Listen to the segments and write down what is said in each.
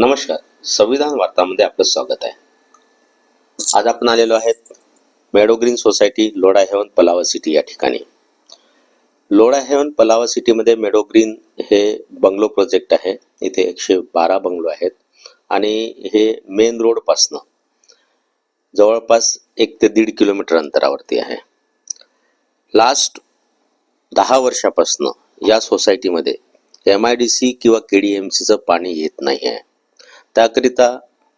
नमस्कार. संविधान वार्तामध्ये आपलं स्वागत आहे. आज आपण आलेलो आहेत Meadow Green society Lodha Heaven Palava city या ठिकाणी. लोडा हेवन पलावा सिटीमध्ये मेडोग्रीन हे बंगलो प्रोजेक्ट आहे. इथे एकशे बारा बंगलो आहेत. आणि हे मेन रोडपासनं जवळपास एक ते दीड किलोमीटर अंतरावरती आहे. लास्ट दहा वर्षापासनं या सोसायटीमध्ये एम आय डी सी किंवा के डी एम सीचं पाणी येत नाही आहे. त्याकरिता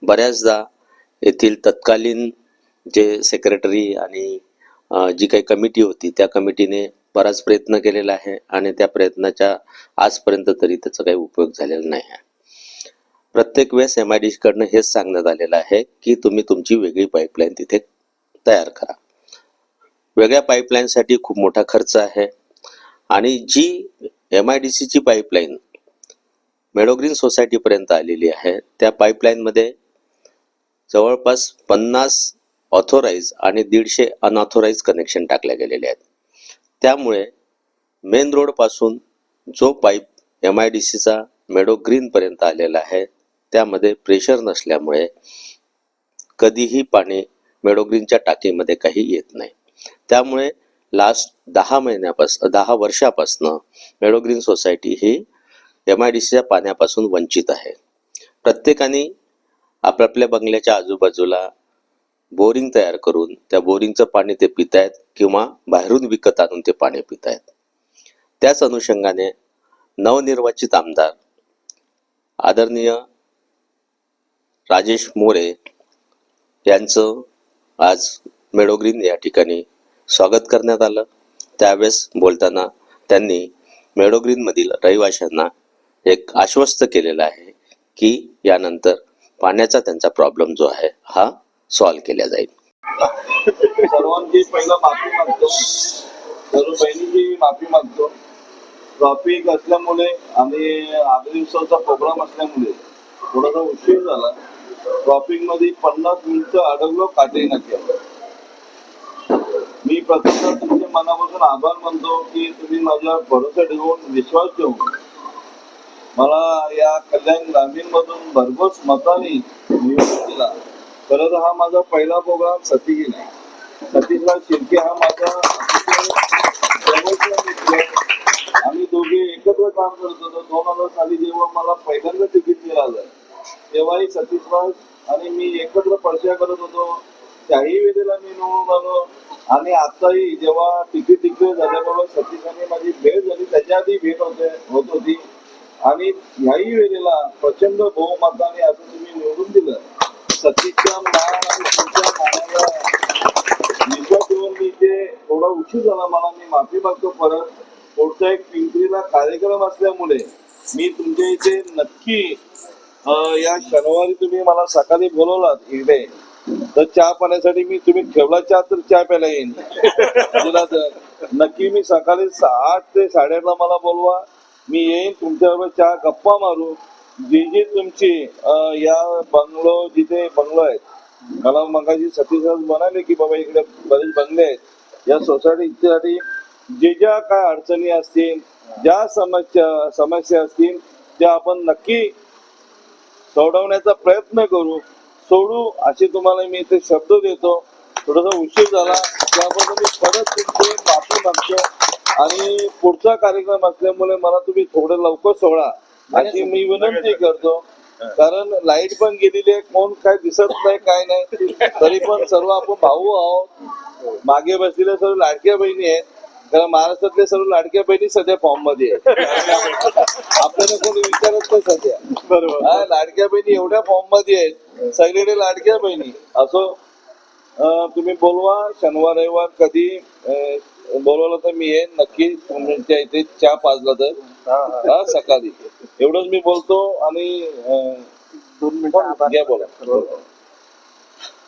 बऱ्याचदा येथील तत्कालीन जे सेक्रेटरी आणि जी काही कमिटी होती त्या कमिटीने बराच प्रयत्न केलेला आहे आणि त्या प्रयत्नाच्या आजपर्यंत तरी त्याचा काही उपयोग झालेला नाही आहे. प्रत्येक वेळेस एम आय डी कडनं हेच सांगण्यात आलेलं आहे की तुम्ही तुमची वेगळी पाईपलाईन तिथे तयार करा. वेगळ्या पाईपलाईनसाठी खूप मोठा खर्च आहे आणि जी एम आय डी सीची पाईपलाईन मेडोग्रीन सोसायटीपर्यंत आलेली आहे. त्या पाईपलाईनमध्ये जवळपास पन्नास ऑथोराईज आणि दीडशे अनऑथोराईज कनेक्शन टाकले गेलेले आहेत. त्यामुळे मेन रोडपासून जो पाईप एम आय डी सीचा मेडो ग्रीनपर्यंत आलेला आहे त्यामध्ये प्रेशर नसल्यामुळे कधीही पाणी मेडोग्रीनच्या टाकीमध्ये काही येत नाही. त्यामुळे लास्ट दहा महिन्यापासून दहा वर्षापासनं मेडोग्रीन सोसायटी ही एम आय डी सीच्या पाण्यापासून वंचित आहे. प्रत्येकाने आपापल्या बंगल्याच्या आजूबाजूला बोरिंग तयार करून त्या बोरिंगचं पाणी ते पितायत किंवा बाहेरून विकत आणून ते पाणी पितायत. त्याच अनुषंगाने नवनिर्वाचित आमदार आदरणीय राजेश मोरे यांचं आज मेडोग्रीन या ठिकाणी स्वागत करण्यात आलं. त्यावेळेस बोलताना त्यांनी मेडोग्रीनमधील रहिवाशांना एक आश्वस्त केलेलं आहे की यानंतर पाण्याचा त्यांचा प्रॉब्लेम जो आहे हा सॉल्व्ह केला जाईल. सर्वांची पहिला माफी मागतो. सर्व बहिणीची माफी मागतो. ट्रॉफिक असल्यामुळे आणि आगरी उत्सवचा प्रोग्राम असल्यामुळे थोडासा उशीर झाला. ट्रॉफिकमध्ये पन्नास मिनिटं अडवलो काटे नाक्यावर मी प्रथमतः तुमच्या मनापासून आभार मानतो की तुम्ही माझ्या भरोसा ठेवून विश्वास ठेवून मला या कल्याण ग्रामीण मधून भरघोस मताने निवडून दिला. खरं तर हा माझा पहिला प्रोग्राम सतीगी नाही. सतीशराव शिर्के हा माझा मित्र. आम्ही दोघे एकत्र काम करत होतो. दोन हजार साली जेव्हा मला पहिल्यांदा तिकीट मिळालं तेव्हाही सतीशराज आणि मी एकत्र परिचय करत होतो. त्याही वेळेला मी निवडून आलो. आणि आताही जेव्हा तिकीट तिकडे झाल्याबरोबर सतीशाने माझी भेट झाली. त्याच्या आधी भेट होते होत होती. आणि याही वेळेला प्रचंड बहुमताने असं तुम्ही निवडून दिलं. सतीच्या मान आणि तुमच्या मानाला विश्वास ठेवून मी ते थोडा उशीर झाला मला मी माफी मागतो परत. पुढचा एक पिंपरीला कार्यक्रम असल्यामुळे मी तुमच्या इथे नक्की या शनिवारी तुम्ही मला सकाळी बोलवलात इकडे तर चहा पाण्यासाठी मी तुम्ही ठेवला चहा तर चहा प्यायला येईन. तुला नक्की मी सकाळी सा- आठ ते साडेआठला मला बोलवा. मी येईन तुमच्याबरोबर चहा गप्पा मारू. जी जी तुमची या बंगलो जिथे बंगलो आहेत मला मगाशी सतीश म्हणाले की बाबा इकडे बरेच बंगले आहेत. या सोसायटीसाठी जे ज्या काय अडचणी असतील ज्या समस्या समस्या असतील त्या आपण नक्की सोडवण्याचा प्रयत्न करू. सोडू असे तुम्हाला मी इथे शब्द देतो. थोडासा उशीर झाला त्याबद्दल मी परत तुमचे माफी मागतो आणि पुढचा कार्यक्रम असल्यामुळे मला तुम्ही थोडं लवकर सोडा. अशी मी विनंती करतो कारण लाइट पण गेलेली आहे कोण काय दिसत नाही काय नाही. तरी पण सर्व आपण भाऊ आहोत. मागे बसलेल्या सर्व लाडक्या बहिणी आहेत. कारण महाराष्ट्रातल्या सर्व लाडक्या बहिणी सध्या फॉर्ममध्ये आहेत. आपल्याला कोणी विचारत नाही सध्या. बरोबर. लाडक्या बहिणी एवढ्या फॉर्ममध्ये आहेत. सगळीकडे लाडक्या बहिणी. असो तुम्ही बोलवा शनिवार रविवार कधी बोलवलं तर मी येईन. नक्की तुमच्या इथे चहा पाजला तर. हा सकाळी. एवढंच मी बोलतो आणि अं, दोन मिनटं आभार. घ्या बोला.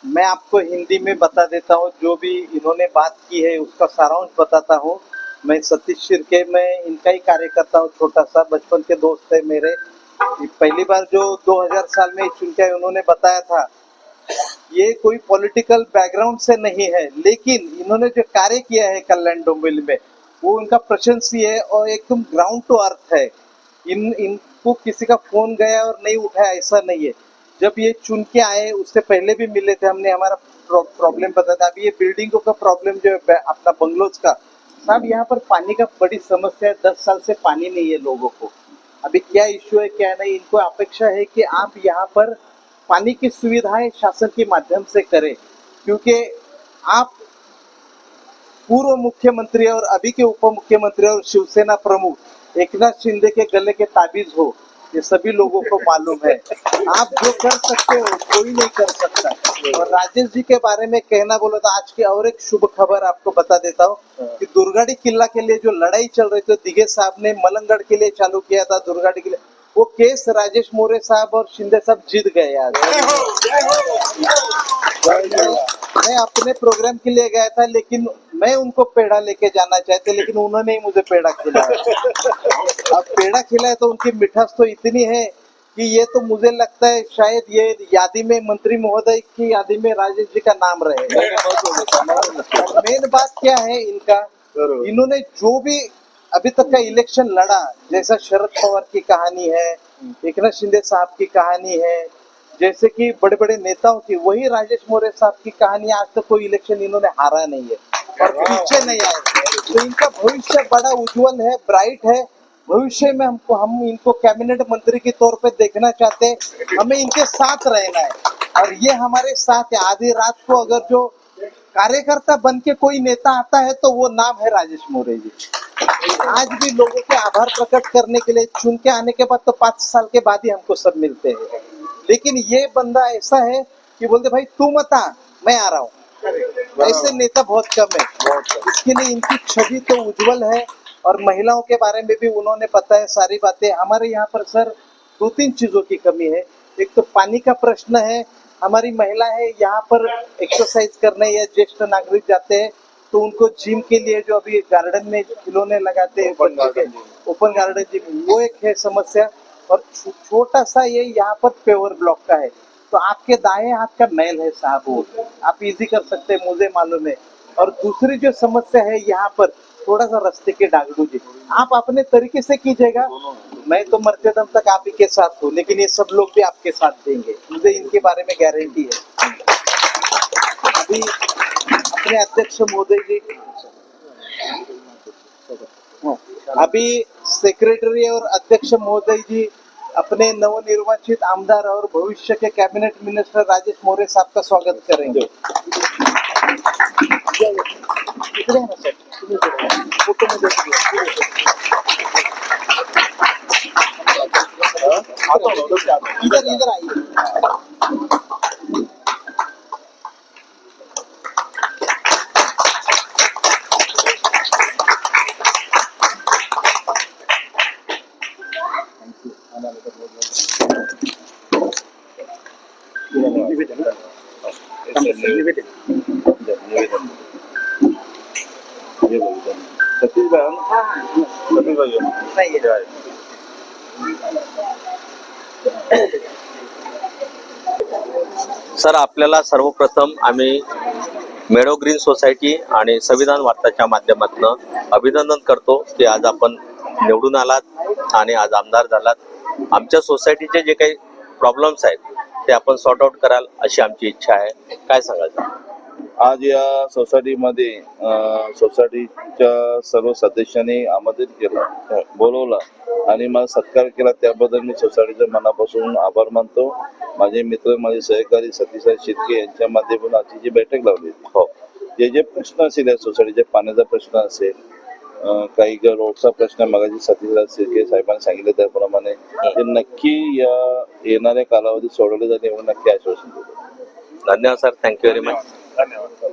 मैं आपको हिंदी में बता देता हूँ जो भी इन्होंने बात की है उसका सारांश बताता हूँ। मैं सतीश शिरके मैं इनका ही कार्यकर्ता हूँ छोटा सा बचपन के दोस्त है मेरे। पहली बार जो 2000 साल में चुनकर उन्होंने बताया था ये कोई पॉलिटिकल बैकग्राउंड से नहीं है, लेकिन इन्होंने जो कार्य किया है कल्याण डोंबिवली में, वो उनका प्रशंसीय है और एकदम ग्राउंड टू अर्थ है। इन, इनको किसी का फ़ोन गया और नहीं उठाया, ऐसा नहीं है। जब ये चुन के आए, उससे पहले भी मिले थे, हमने हमारा प्रॉब्लम बताया था। अभी ये बिल्डिंगों का प्रॉब्लम जो है, अपना बंगलोज का, साहब यहाँ पर पानी का बड़ी समस्या है, दस साल से पानी नहीं है लोगों को। अभी क्या इश्यू है, क्या नहीं, इनको अपेक्षा है कि आप यहाँ पर पानी की सुविधाएँ शासन के माध्यम से करें, क्योंकि आप पूर्व मुख्यमंत्री और अभी के उप मुख्यमंत्री और शिवसेना प्रमुख एकनाथ शिंदे के गले के ताबीज हो, ये सभी लोगों को मालूम है। आप जो कर सकते हो, कोई नहीं कर सकता। और राजेश जी के बारे में कहना बोलो तो आज की और एक शुभ खबर आपको बता देता हूँ कि दुर्गाड़ी किला के लिए जो लड़ाई चल रही थी दिघे साहब ने मलंगढ़ के लिए चालू किया था, दुर्गाड़ी के लिए। वो केस राजेश मोरे साहब और शिंदे साहब जीत गए आज मैं अपने प्रोग्राम के लिए गया था लेकिन मैं उनको पेड़ा लेके जाना चाहते लेकिन उन्होंने ही मुझे पेड़ा खिलाया। अब पेड़ा खिलाया तो उनकी मिठास तो इतनी है कि ये तो मुझे लगता है शायद ये यादी में मंत्री महोदय की यादी में राजेश जी का नाम रहे। मेन बात क्या है इनका? इन्होंने जो भी अभी तक का इलेक्शन लड़ा। जैसा शरद पवार की कहानी है, एकनाथ शिंदे साहब की कहानी है, जैसे कि बड़े बड़े नेताओं की, वही राजेश मोरे साहब की कहानी आज तक तो कोई इलेक्शन इन्होंने हारा नहीं है। और पीछे नहीं आए। तो इनका भविष्य बड़ा उज्जवल है ब्राइट है। भविष्य में हमको, हम इनको कैबिनेट मंत्री के तौर पे देखना चाहते हैं। हमें इनके साथ रहना है। और ये हमारे साथ है। आधी रात को अगर जो कार्यकर्ता बन के कोई नेता आता है तो वो नाम है राजेश मोरे जी। आज भी लोगों के आभार प्रकट करने के लिए चुन के आने के बाद तो पाँच साल के बाद ही हमको सब मिलते हैं। लेकिन ये बंदा ऐसा है कि बोलते भाई तू मत आ मैं आ रहा हूँ। ऐसे नेता बहुत कम है। इसके लिए इनकी छवि तो उज्जवल है और महिलाओं के बारे में भी उन्होंने बताया सारी बातें। हमारे यहाँ पर सर दो तीन चीज़ों की कमी है। एक तो पानी का प्रश्न है। हमारी महिला है यहाँ पर एक्सरसाइज करने या ज्येष्ठ नागरिक जाते हैं। तो उनको जिम के लिए जो अभी गार्डन में खिलौने लगाते हैं बच्चों के ओपन गार्डन जिम वो एक है समस्या। और छोटा सा ये यहाँ पर पेवर ब्लॉक का है। तो आपके दाएँ हाथ का मैल है साहब वो। आप इजी कर सकते हैं मुझे मालूम है। और दूसरी जो समस्या है यहाँ पर थोड़ा सा रास्ते के डागडू जी आप अपने तरीके से कीजिएगा। मैं तो मरते दम तक आप ही के साथ हूँ लेकिन ये सब लोग भी आपके साथ देंगे। मुझे इनके बारे में गारंटी है। अभी अपने अध्यक्ष महोदय जी। अभी सेक्रेटरी और अध्यक्ष महोदय जी अपने नवनिर्वाचित आमदार और भविष्य के कैबिनेट मिनिस्टर राजेश मोरे साहब का स्वागत करेंगे। इकडे आहे ना सर सतीश भाई सतीश भाई सर आपल्याला सर्वप्रथम आम्ही मेडो ग्रीन सोसायटी आणि संविधान वार्ताच्या माध्यमातून अभिनंदन करतो की आज आपण निवडून आलात आणि आज आमदार झालात. आमच्या सोसायटीचे जे काही प्रॉब्लेम्स आहेत ते आपण सॉर्ट आउट कराल अशी आमची इच्छा आहे. काय सांगाल? आज या सोसायटीमध्ये सोसायटीच्या सर्व सदस्यांनी आमंत्रित केलं बोलवलं आणि मला सत्कार केला. त्याबद्दल मी सोसायटीच्या मनापासून आभार मानतो. माझे मित्र माझे सहकारी सतीश शिर्के यांच्या माध्यमातून आजची जी बैठक लावली. हो. जे जे प्रश्न असेल या सोसायटीच्या पाण्याचा प्रश्न असेल काही रोडचा प्रश्न मगाशी सतीशराज शिर्के साहेबांनी सांगितलं त्याप्रमाणे ते नक्की या येणाऱ्या कालावधीत सोडवले जाते एवढं नक्की आश्वासन देतो. धन्यवाद सर थँक्यू व्हेरी मच धन्यवाद.